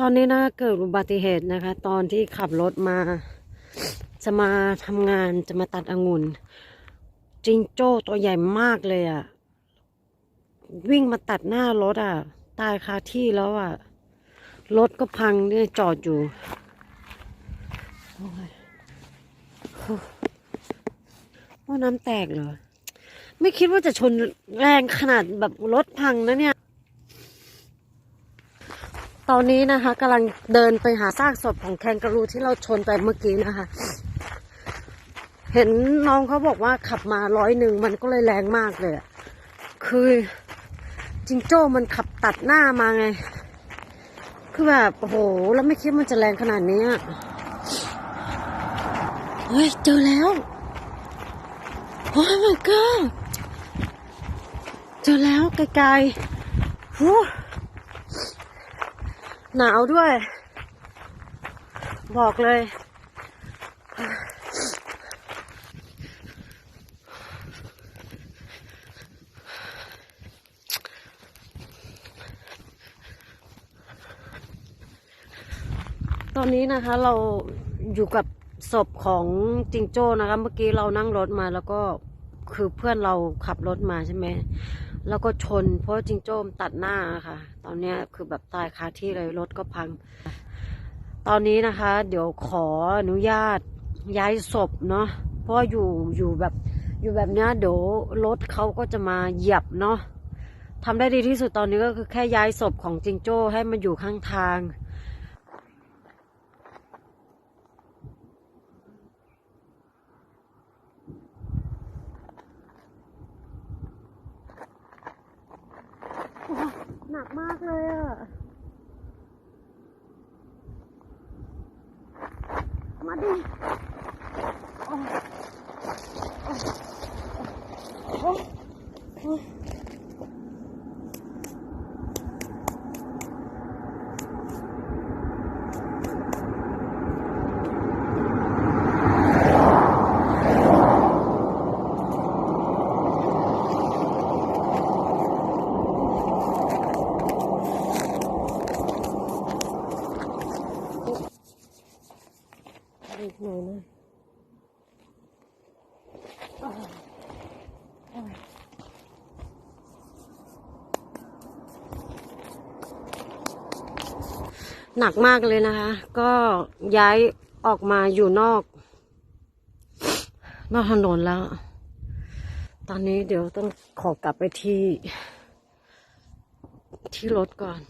ตอนนี้นะเกิดอุบัติเหตุนะคะ ตอนที่ขับรถมา จะมาทำงานจะมาตัดองุ่นจิงโจ้ตัวใหญ่มากเลยอะ่ะ วิ่งมาตัดหน้ารถอะ่ะ ตายคาที่แล้วอะ่ะ รถก็พังเนี่ยจอดอยู่ว่าน้ำแตกเหรอ ไม่คิดว่าจะชนแรงขนาดแบบรถพังนะเนี่ย ตอนนี้นะคะกำลังเดินไปหาซากศพของแคนการูที่เราชนไปเมื่อกี้นะคะ เห็นน้องเขาบอกว่าขับมาร้อยหนึ่งมันก็เลยแรงมากเลย คือจิงโจ้มันขับตัดหน้ามาไง คือแบบโอ้โห แล้วไม่คิดมันจะแรงขนาดนี้เฮ้ย เจอแล้ว โอ้ my god เจอแล้วไกลๆหู หนาวด้วย บอกเลย ตอนนี้นะคะเราอยู่กับศพของจิงโจ้นะคะ เมื่อกี้เรานั่งรถมาแล้วก็คือเพื่อนเราขับรถมาใช่ไหม แล้วก็ชน เพราะจิงโจ้มตัดหน้าค่ะ ตอนนี้คือแบบตายคาที่เลยรถก็พัง ตอนนี้นะคะ เดี๋ยวขออนุญาตย้ายศพเนาะเพราะว่าอยู่อยู่แบบอยู่แบบเนี้ยเดี๋ยวรถเขาก็จะมาเหยียบเนาะทำได้ดีที่สุดตอนนี้ก็คือแค่ย้ายศพของจิงโจ้ให้มันอยู่ข้างทาง หนักมากเลยอะ มาดิโอ้ยโอ้ยโอ้ยอีก หน่อยนะหนักมากเลยนะคะ ก็ย้ายออกมาอยู่นอก นอกถนนแล้ว ตอนนี้เดี๋ยวต้องขอกลับไปที่ที่รถก่อน